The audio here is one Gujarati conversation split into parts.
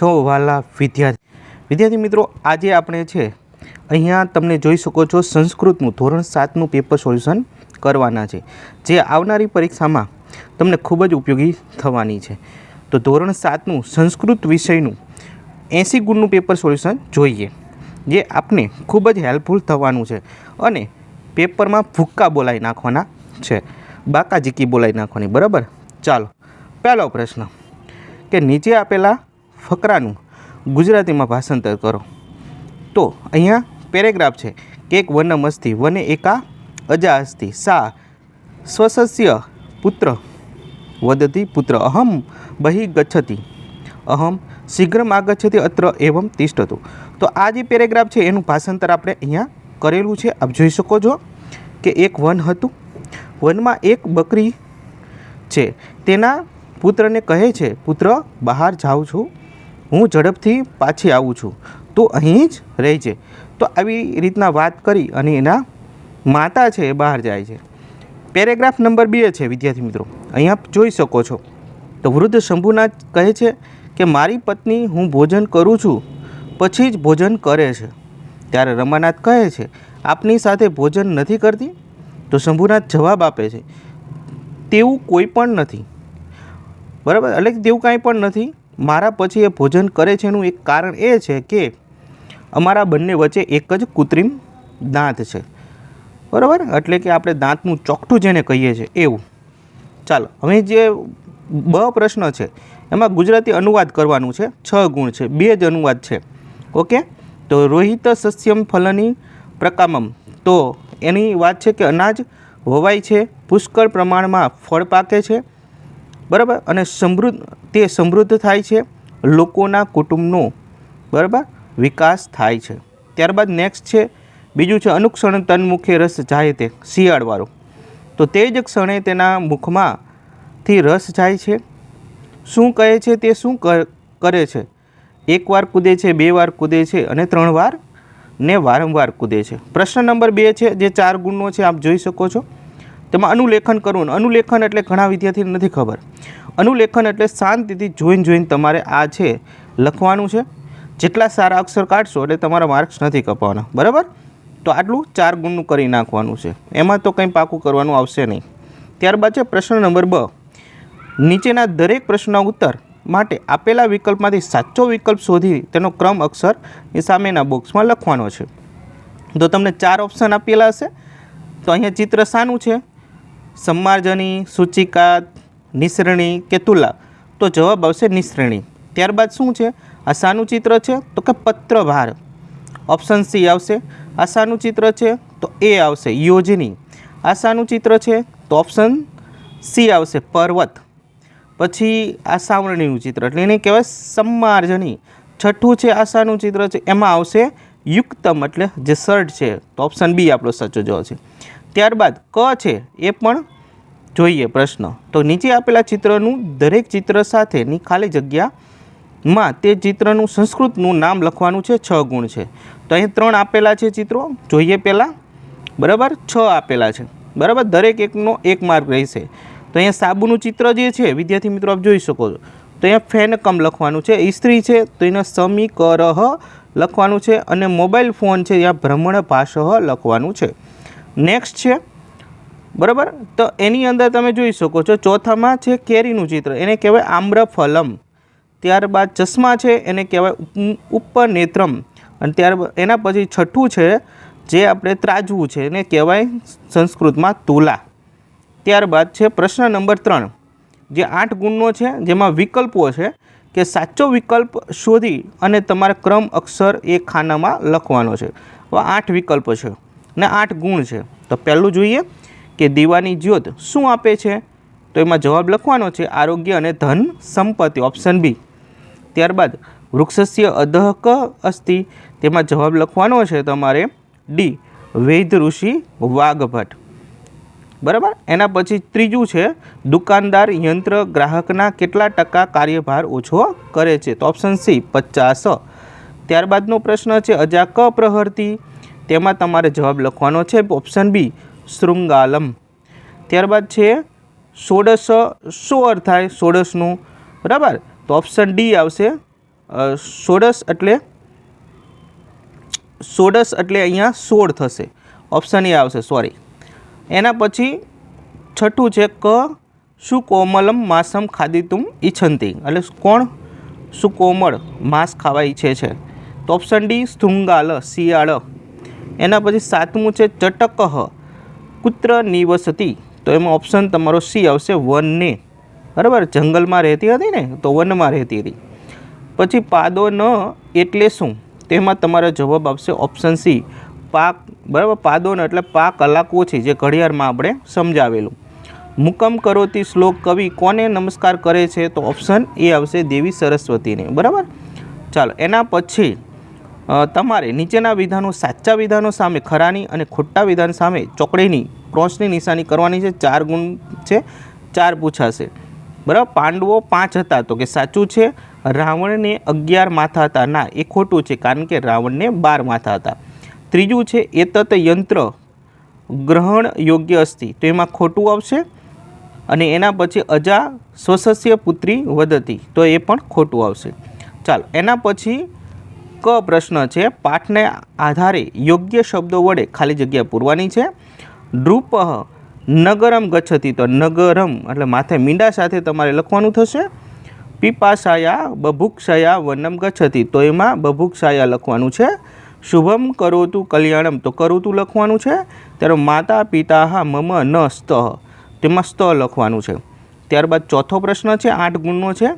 છો વાલા વિદ્યાર્થી. વિદ્યાર્થી મિત્રો, આજે આપણે છે, અહીંયા તમને જોઈ શકો છો સંસ્કૃતનું ધોરણ સાતનું પેપર સોલ્યુશન કરવાના છે, જે આવનારી પરીક્ષામાં તમને ખૂબ જ ઉપયોગી થવાની છે. તો ધોરણ સાતનું સંસ્કૃત વિષયનું એંસી ગુણનું પેપર સોલ્યુશન જોઈએ, જે આપને ખૂબ જ હેલ્પફુલ થવાનું છે અને પેપરમાં ભૂક્કા બોલાવી નાખવાના છે બાકા જીકી બોલાવી નાખવાની. બરાબર? ચાલો, પહેલો પ્રશ્ન. કે નીચે આપેલા ફકરાનું ગુજરાતીમાં ભાષાંતર કરો. તો અહીંયા પેરેગ્રાફ છે. કે એક વનમ અસ્થિ વને એકા, અજા અસ્થિ સા, સ્વસસ્ય, પુત્ર, વદતી, પુત્ર, અહમ, બહિ ગચ્છતિ, અહમ, શીઘ્રમ આગચ્છતિ, અત્ર, એવમ, તિષ્ઠતું. તો આ જે પેરેગ્રાફ છે, એનું ભાષાંતર આપણે અહીંયા કરેલું છે. આપ જોઈ શકો છો કે એક વન હતું. વનમાં એક બકરી છે. તેના પુત્રને કહે છે, પુત્ર, બહાર જાઉં છું. હું ઝડપથી પાછી આવું છું. તો અહીં જ રહેજે તો આવી રીતના વાત કરી અને એના માતા છે એ બહાર જાય છે. પેરેગ્રાફ નંબર બે છે, વિદ્યાર્થી મિત્રો. અહીંયા આપ જોઈ શકો છો. તો વૃદ્ધ શંભુનાથ કહે છે કે, મારી પત્ની, હું ભોજન કરું છું, પછી જ ભોજન કરે છે. ત્યારે રમાનાથ કહે છે, આપની સાથે ભોજન નથી કરતી? તો શંભુનાથ જવાબ આપે છે, તેવું કોઈ પણ નથી. બરાબર? એટલે તેવું કાંઈ પણ નથી. મારા પછી એ ભોજન કરે છે એનું એક કારણ એ છે કે અમારા બંને વચ્ચે એક જ કૃત્રિમ દાંત છે. બરાબર? એટલે કે આપણે દાંતનું ચોકઠું જેને કહીએ છીએ એવું. ચાલો, હવે જે બ પ્રશ્ન છે, એમાં ગુજરાતી અનુવાદ કરવાનું છે, છ ગુણ છે, બે જ અનુવાદ છે. ઓકે? તો રોહિત સસ્યમ ફલની પ્રકામમ. તો એની વાત છે કે અનાજ વવાય છે, પુષ્કળ પ્રમાણમાં ફળ પાકે છે બરાબર? અને સમૃદ્ધ, તે સમૃદ્ધ થાય છે, લોકોના કુટુંબનો, બરાબર? વિકાસ થાય છે. ત્યારબાદ નેક્સ્ટ છે, બીજું છે, અનુક્ષણ તન્મુખે રસ જાય તે, શિયાળવાળો. તો તે જ ક્ષણે તેના મુખમાંથી રસ જાય છે. શું કહે છે તે શું કર- છે? એક વાર કૂદે છે, બે વાર કૂદે છે, અને ત્રણ વાર ને વારંવાર કૂદે છે. પ્રશ્ન નંબર બે છે, જે ચાર ગુણનો છે, આપ જોઈ શકો છો. તેમાં અનુલેખન કરવું અનુલેખન એટલે ઘણા વિદ્યાર્થીને નથી ખબર. અનુલેખન એટલે શાંતિથી જોઈને જોઈને તમારે આ છે લખવાનું છે. જેટલા સારા અક્ષર કાઢશો એટલે તમારા માર્ક્સ નથી કપાવાના. બરાબર? તો આટલું ચાર ગુણનું કરી નાખવાનું છે. એમાં તો કંઈ પાકું કરવાનું આવશે નહીં. ત્યારબાદ છે પ્રશ્ન નંબર બ. નીચેના દરેક પ્રશ્નના ઉત્તર માટે આપેલા વિકલ્પમાંથી સાચો વિકલ્પ શોધી તેનો ક્રમ અક્ષર એ સામેના બોક્સમાં લખવાનો છે. તો તમને ચાર ઓપ્શન આપેલા હશે. તો અહીંયા ચિત્ર શાનું છે. સમાર્જની સૂચિકા નિસરણી કે તુલા? તો જવાબ આવશે નિસરણી. ત્યારબાદ શું છે? આ શાનું ચિત્ર છે તો કે પત્રભાર. ઓપ્શન સી આવશે. આ શાનું ચિત્ર છે તો એ આવશે યોજની. આ શાનું ચિત્ર છે તો ઓપ્શન સી આવશે પર્વત. પછી આ સાવરણીનું ચિત્ર એટલે એને કહેવાય સમાર્જની. છઠ્ઠું છે આશાનું ચિત્ર છે, એમાં આવશે યુક્તમ એટલે જે શર્ટ છે. તો ઓપ્શન બી આપણો સાચો જવાબ છે. ત્યારબાદ ક છે એ પણ જોઈએ પ્રશ્ન. તો નીચે આપેલા ચિત્રનું દરેક ચિત્ર સાથેની ખાલી જગ્યામાં તે ચિત્રનું સંસ્કૃતનું નામ લખવાનું છે, છ ગુણ છે. તો અહીં ત્રણ આપેલા છે ચિત્રો, જોઈએ પહેલાં. બરાબર? છ આપેલા છે. બરાબર? દરેક એકનો એક માર્ક રહેશે. તો અહીંયા સાબુનું ચિત્ર જે છે, વિદ્યાર્થી મિત્રો આપ જોઈ શકો છો. તો અહીંયા ફેનકમ લખવાનું છે. ઇસ્ત્રી છે, તો એને સમીકરહ લખવાનું છે અને મોબાઈલ ફોન છે ત્યાં ભ્રમણ ભાષહ લખવાનું છે. નેક્સ્ટ છે. બરાબર? તો એની અંદર તમે જોઈ શકો છો, ચોથામાં છે કેરીનું ચિત્ર. એને કહેવાય આમ્રફલમ. ત્યારબાદ ચશ્મા છે, એને કહેવાય ઉપ- ઉપનેત્રમ. અને ત્યારબાદ એના પછી છઠ્ઠું છે, જે આપણે ત્રાજવું છે, એને કહેવાય સંસ્કૃતમાં તુલા. ત્યારબાદ છે પ્રશ્ન નંબર ત્રણ. જે આઠ ગુણનો છે, જેમાં વિકલ્પો છે, કે સાચો વિકલ્પ શોધી અને તમારે ક્રમ અક્ષર એ ખાનામાં લખવાનો છે. આઠ વિકલ્પ છે. ને આઠ ગુણ છે. તો પહેલું જોઈએ કે દીવાની જ્યોત શું આપે છે? તો એમાં જવાબ લખવાનો છે આરોગ્ય અને ધન સંપત્તિ ઓપ્શન બી ત્યારબાદ વૃક્ષસ્ય અધઃ ક અસ્તિ, તેમાં જવાબ લખવાનો છે તમારે ડી વૈધ ઋષિ વાઘભટ્ટ. બરાબર? એના પછી ત્રીજું છે દુકાનદાર યંત્ર ગ્રાહકના કેટલા ટકા કાર્યભાર ઓછો કરે છે? તો ઓપ્શન સી પચાસ. ત્યારબાદનો પ્રશ્ન છે અજા ક પ્રહરતી તેમાં તમારે જવાબ લખવાનો છે ઓપ્શન બી શૃંગાલમ. ત્યારબાદ છે ષોડશ, શું અર્થ થાય ષોડશનું? બરાબર? તો ઓપ્શન ડી આવશે. સોડસ એટલે, ષોડશ એટલે અહીંયા સોળ થશે. ઓપ્શન એ આવશે સોરી એના પછી છઠ્ઠું છે ક સુકોમલમ માસમ ખાદિતું ઈચ્છંતી? એટલે કોણ? સુકોમળ માંસ ખાવા ઈચ્છે છે? તો ઓપ્શન ડી શૃંગાલ, શિયાળ. એના પછી સાતમું છે ચટકહ, કુત્ર નિવસતી. તો એમાં ઓપ્શન તમારો સી આવશે વનને. બરાબર? જંગલમાં રહેતી હતી ને, તો વનમાં રહેતી હતી. પછી પાદો ન એટલે શું? તેમાં તમારો જવાબ આવશે ઓપ્શન સી. પાક, બરાબર? પાદો ન એટલે પાક કલાકો છે, જે ઘડિયાળમાં આપણે સમજાવેલું. મુકમ કરોતી શ્લોક કવિ કોને નમસ્કાર કરે છે? તો ઓપ્શન એ આવશે દેવી સરસ્વતીને. બરાબર? ચાલો, એના પછી તમારે નીચેના વિધાનો, સાચા વિધાનો સામે ખરાની અને ખોટા વિધાન સામે ચોકડીની, ક્રોસની નિશાની કરવાની છે. ચાર ગુણ છે, ચાર પૂછાશે. બરાબર? પાંડવો પાંચ હતા તો કે સાચું છે. રાવણને અગિયાર માથા હતા. ના, એ ખોટું છે કારણ કે રાવણને બાર માથા હતા. ત્રીજું છે એતત યંત્ર ગ્રહણ યોગ્ય અસ્તિ. તો એમાં ખોટું આવશે અને એના પછી અજા સ્વસસ્ય પુત્રી વધતી. તો એ પણ ખોટું આવશે. ચાલો, એના પછી ક પ્રશ્ન છે, પાઠને આધારે યોગ્ય શબ્દો વડે ખાલી જગ્યા પૂરવાની છે. ડ્રુપ નગરમ ગચ્છતી તો નગરમ, એટલે માથે મીંડા સાથે તમારે લખવાનું થશે. પીપાશાયા બભુક્ષયા વનમ ગચ્છતી તો એમાં બભુક્ષાયા લખવાનું છે. શુભમ કરોતુ કલ્યાણમ તો કરોતુ લખવાનું છે. ત્યારે માતા પિતા મમ ન સ્ત, તેમાં સ્ત લખવાનું છે. ત્યારબાદ ચોથો પ્રશ્ન છે, આઠ ગુણનો છે.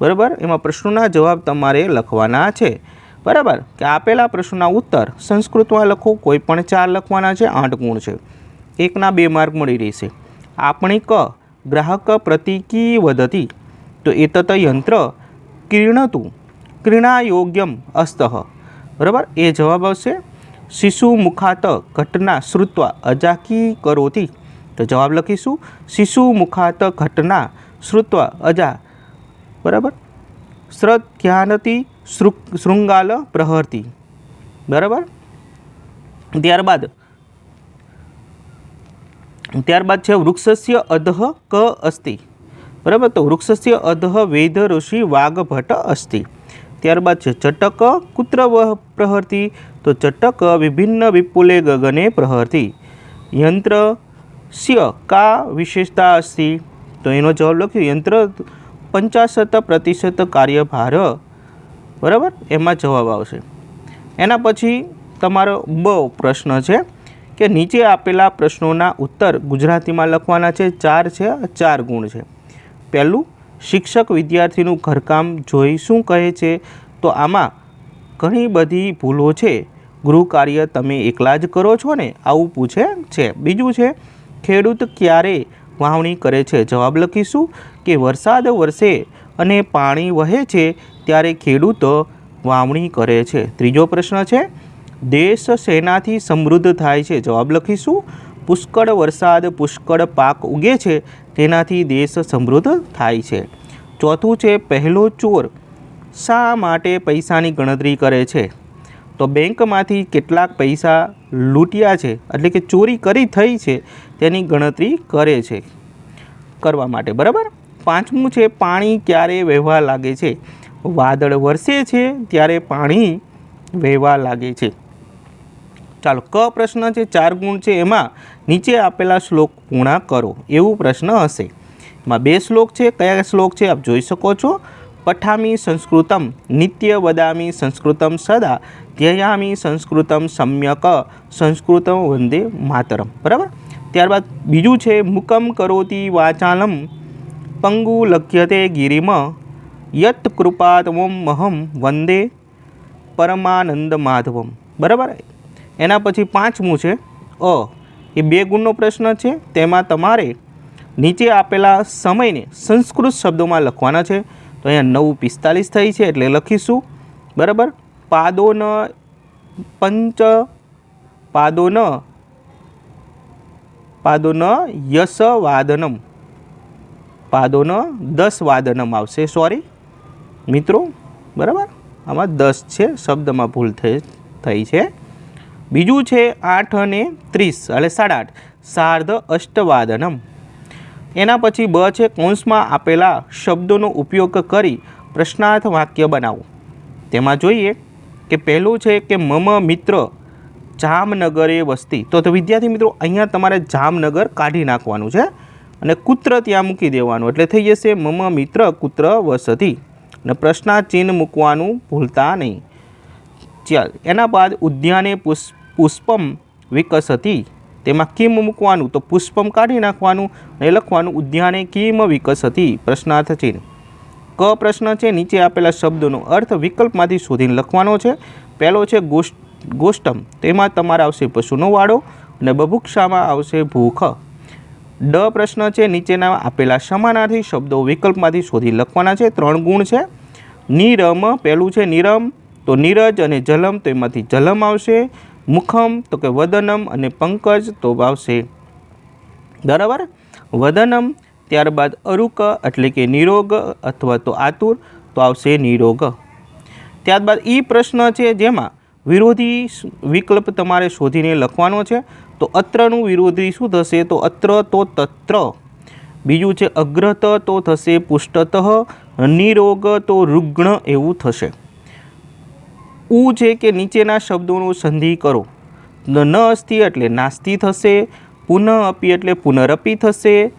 બરાબર? એમાં પ્રશ્નોના જવાબ તમારે લખવાના છે. બરાબર? કે આપેલા પ્રશ્નના ઉત્તર સંસ્કૃતમાં લખો, કોઈ પણ ચાર લખવાના છે, આઠ ગુણ છે. એકના બે માર્ક મળી રહેશે. આપણી ક ગ્રાહક પ્રતિકી વધતી તો એ તત યંત્ર ક્રીણતું. ક્રીણાયોગ્યમ અસ્તઃ. બરાબર? એ જવાબ આવશે. શિશુ મુખાત ઘટના શ્રુત્વા અજાકી કરોતી. તો જવાબ લખીશું. શિશુ મુખાત ઘટના શ્રુત્વા અજા. બરાબર? શ્રદ્ધ્યાનતી શૃંગાલ પ્રહરતી. બરાબર? ત્યારબાદ ત્યારબાદ છે વૃક્ષસ્ય અધઃ ક અસ્તિ. બરાબર? તો વૃક્ષસ્ય અધઃ વેદ ઋષિ વાઘભટ્ટ અસ્તિ. ત્યારબાદ છે ચટક કુત્ર પ્રહરતી. તો ચટક વિભિન્ન વિપુલે ગગને પ્રહરતી. યંત્ર સ્ય કા વિશેષતા અસ્તિ? તો એનો જવાબ લખ્યો, યંત્ર પંચાશત પ્રતિશત કાર્યભાર બરાબર? એમાં જવાબ આવશે. એના પછી તમારો બ પ્રશ્ન છે કે નીચે આપેલા પ્રશ્નોના ઉત્તર ગુજરાતીમાં લખવાના છે, ચાર છે, ચાર ગુણ છે. પહેલું, શિક્ષક વિદ્યાર્થીનું ઘરકામ જોઈ શું કહે છે? તો આમાં ઘણી બધી ભૂલો છે. ગૃહ કાર્ય તમે એકલા જ કરો છો ને? આવું પૂછે છે. બીજું છે, ખેડૂત ક્યારે વાવણી કરે છે? જવાબ લખીશું કે વરસાદ વરસે અને પાણી વહે છે ત્યારે ખેડૂત વાવણી કરે છે. ત્રીજો પ્રશ્ન છે, દેશ શેનાથી સમૃદ્ધ થાય છે. જવાબ લખીશું, પુષ્કળ વરસાદ, પુષ્કળ પાક ઉગે છે, તેનાથી દેશ સમૃદ્ધ થાય છે. ચોથું છે, પહેલો ચોર શા માટે પૈસાની ગણતરી કરે છે? તો બેંકમાંથી કેટલાક પૈસા લૂંટ્યા છે, એટલે કે ચોરી કરી થઈ છે, તેની ગણતરી કરે છે. કરવા માટે, બરાબર? પાંચમું છે, પાણી ક્યારે વહેવા લાગે છે? વાદળ વરસે છે ત્યારે પાણી વહેવા લાગે છે. ચાલો, ક પ્રશ્ન છે, ચાર ગુણ છે, એમાં નીચે આપેલા શ્લોક પૂર્ણા કરો. એવું પ્રશ્ન હશે. એમાં બે શ્લોક છે, કયા શ્લોક છે, આપ જોઈ શકો છો. પઠામી સંસ્કૃતમ, નિત્ય વદામી સંસ્કૃતમ સદા, ધ્યયામી સંસ્કૃતમ સમ્યક, સંસ્કૃતમ વંદે માતરમ. બરાબર? ત્યારબાદ બીજું છે, મુકમ કરોતી વાચાલમ, પંગુ લખ્યતે ગિરિમ યત કૃપાતમમ મહમ વંદે પરમાનંદ માધવમ બરાબર? એના પછી પાંચમું છે, અ. એ બે ગુણનો પ્રશ્ન છે, તેમાં તમારે નીચે આપેલા સમયને સંસ્કૃત શબ્દોમાં લખવાના છે. તો અહીંયા નવ પિસ્તાલીસ થઈ છે એટલે લખીશું. બરાબર? પાદોન પંચ, પાદોન પાદોન યસ વાદનમ પાદોન દસ વાદનમ આવશે, સોરી. મિત્રો, બરાબર? આમાં દસ છે, શબ્દમાં ભૂલ થઈ થઈ છે. બીજું છે આઠ અને ત્રીસ, એટલે સાડા આઠ સાર્ધ અષ્ટવાદનમ. એના પછી બ છે કૌંસમાં આપેલા શબ્દોનો ઉપયોગ કરી પ્રશ્નાર્થ વાક્ય બનાવો. તેમાં જોઈએ કે પહેલું છે કે મમ મિત્ર જામનગરે વસ્તી. તો તો વિદ્યાર્થી મિત્રો, અહીંયા તમારે જામનગર કાઢી નાખવાનું છે અને કુત્ર ત્યાં મૂકી દેવાનું. એટલે થઈ જશે મમ મિત્ર કુત્ર વસતી. અને પ્રશ્નાચિહ્ન મૂકવાનું ભૂલતા નહીં. ચાલ, એના બાદ ઉદ્યાને પુષ્પ પુષ્પમ વિકસતી. તેમાં કિમ મૂકવાનું, તો પુષ્પમ કાઢી નાખવાનું અને લખવાનું ઉદ્યાને કિમ વિકસતી. પ્રશ્નાર્થ ચિહ્ન. ક પ્રશ્ન છે, નીચે આપેલા શબ્દોનો અર્થ વિકલ્પમાંથી શોધીને લખવાનો છે. પહેલો છે ગોષ્ટ, ગોષ્ટમ. તેમાં તમારા આવશે પશુનો વાળો અને બભુક્ષામાં આવશે ભૂખ. ડ પ્રશ્ન છે, નીચેના આપેલા સમાનાર્થી શબ્દો વિકલ્પમાંથી શોધી લખવાના છે. ત્રણ ગુણ છે. નિરમ, પહેલું છે નિરમ, તો નીરજ અને જલમ, તો એમાંથી જલમ આવશે. મુખમ, તો કે વદનમ અને પંકજ, તો આવશે. બરાબર? વદનમ, ત્યારબાદ અરુક, એટલે કે નિરોગ, અથવા તો આતુર, તો આવશે નિરોગ. ત્યારબાદ ઈ પ્રશ્ન છે જેમાં વિરોધી વિકલ્પ તમારે શોધીને લખવાનો છે. તો અત્રનું વિરોધી શું થશે? તો અત્ર તો તત્ર. બીજું છે અગ્રત તો થશે પુષ્ટત. નિરોગ તો રુગ્ણ એવું થશે. ઉ છે કે નીચેના શબ્દોનું સંધિ કરો. ન અસ્થિ એટલે નાસ્તિ થશે, પુનઃ એટલે પુનરપી થશે.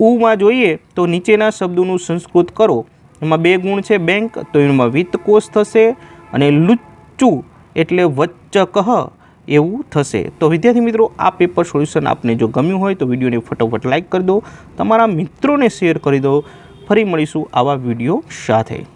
ઉમાં જોઈએ તો નીચેના શબ્દોનું સંસ્કૃત કરો. એમાં બે ગુણ છે બેંક, તો એમાં વિત્તકોષ થશે અને લુચ્ચું એટલે વચ્ચક એવું થશે. તો વિદ્યાર્થી મિત્રો, આ પેપર સોલ્યુશન આપને જો ગમ્યું હોય તો વિડીયોને ફટોફટ લાઈક કરી દો. તમારા મિત્રોને શેર કરી દો. ફરી મળીશું આવા વીડિયો સાથે.